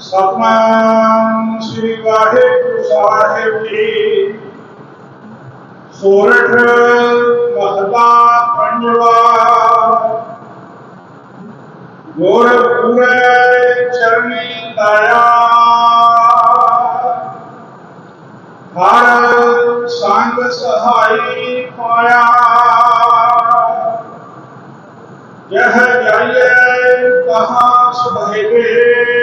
ਸਤਨਾਮ ਸ੍ਰੀ ਵਾਹਿਗੁਰੂ ਸਾਹਿਬ ਜੀ ਸੋਰਠ ਮਹਲਾ ਪੰਜਵਾ ਗੁਰ ਪੂਰੇ ਚਰਨੀ ਦਇਆ ਹਰ ਸੰਗ ਸਹਾਈ ਪਾਇਆ ਜਹ ਜਾਈਏ ਕਹਾ ਸੁਭੇਵੇ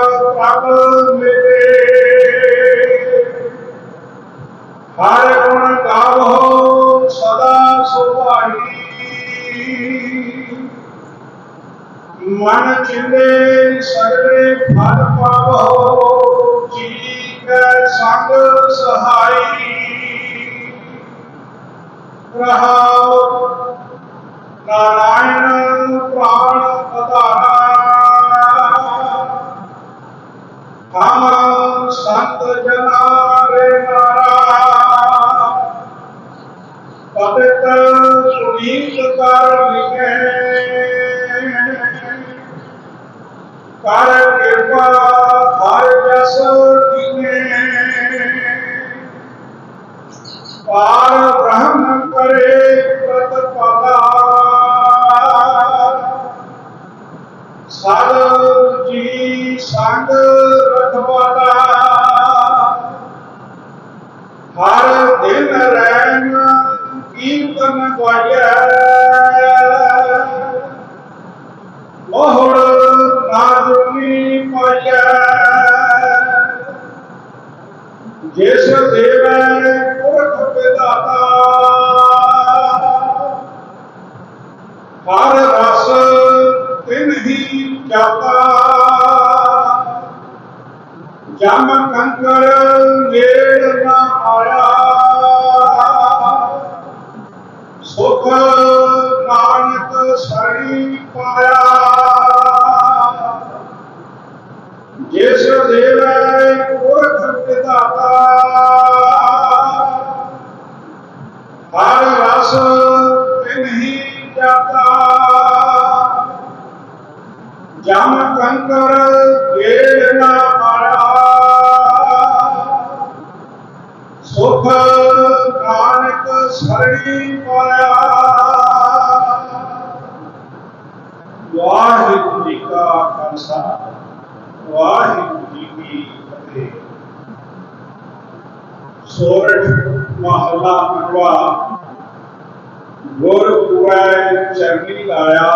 ਮਨ ਚਿੰਦੇ ਸਗਲੇ ਫਲ ਪਾਵੋ ਜੀ ਕੈ ਸੰਗ ਸਹਾਈ ਰਹਾਉ ਨਾਰਾਇਣ ਪ੍ਰਾਣ ਅਧਾਰਾ ਹਮ ਸੰਤ ਜਨਾਰੇ ਨਾਰਾ ਪਤਿਤ ਸੁਨੀਤ ਕਰ कारण कृपा हर ਜਿਸ ਦੇਵੈ ਪੁਰਖ ਵਿਦਾਤਾ ਹਰ ਰਸ ਤਿਨ ਹੀ ਜਾਤਾ ਜਮ ਕੰਕਰ ਨੇੜ ਨਾ ਆਇਆ ਸੁਖ ਨਾਨਕ ਸਰਣੀ ਪਾਇਆ ਜਮ ਕੰਕਰ ਦੇਰ ਨਾ ਮਾਰਾ ਸੁਖ ਨਾਨਕ ਸਰਣੀ ਪਾਇਆ ਵਾਹਿਗੁਰੂ ਜੀ ਕਾ ਖਾਲਸਾ ਵਾਹਿਗੁਰੂ ਜੀ ਕੀ ਫਤਿਹ ਸੋਰਠ ਮਹਲਾ ਪੰਜਵਾ ਗੁਰਪੁਰੈ ਚਰਨੀ ਲਾਇਆ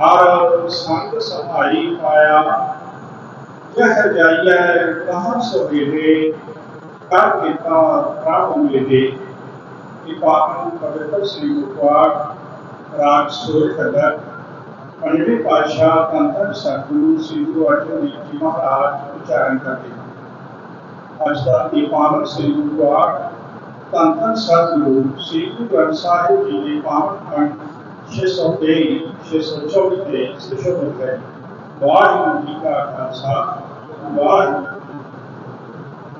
ਹਰ ਸੰਗ ਸਹਾਈ ਪਾਇਆ जाइए कहाँ सवेरे कर देता प्रभु मेरे कि पावन पवित्र श्री गुरुपाठ राग सोल तक पंडे पाशाह तंत्र सतगुरु श्री गुरु अर्जुन देव जी महाराज उच्चारण करते हैं आज का ये Shri गुरुपाठ Tantan Sadhguru, Sri Guru and Sahib Ji, the Pahman Khan, Shesha Devi, Shesha Chokite, Shesha Mukhe, Vahim Dika Khan Sahib, Vahim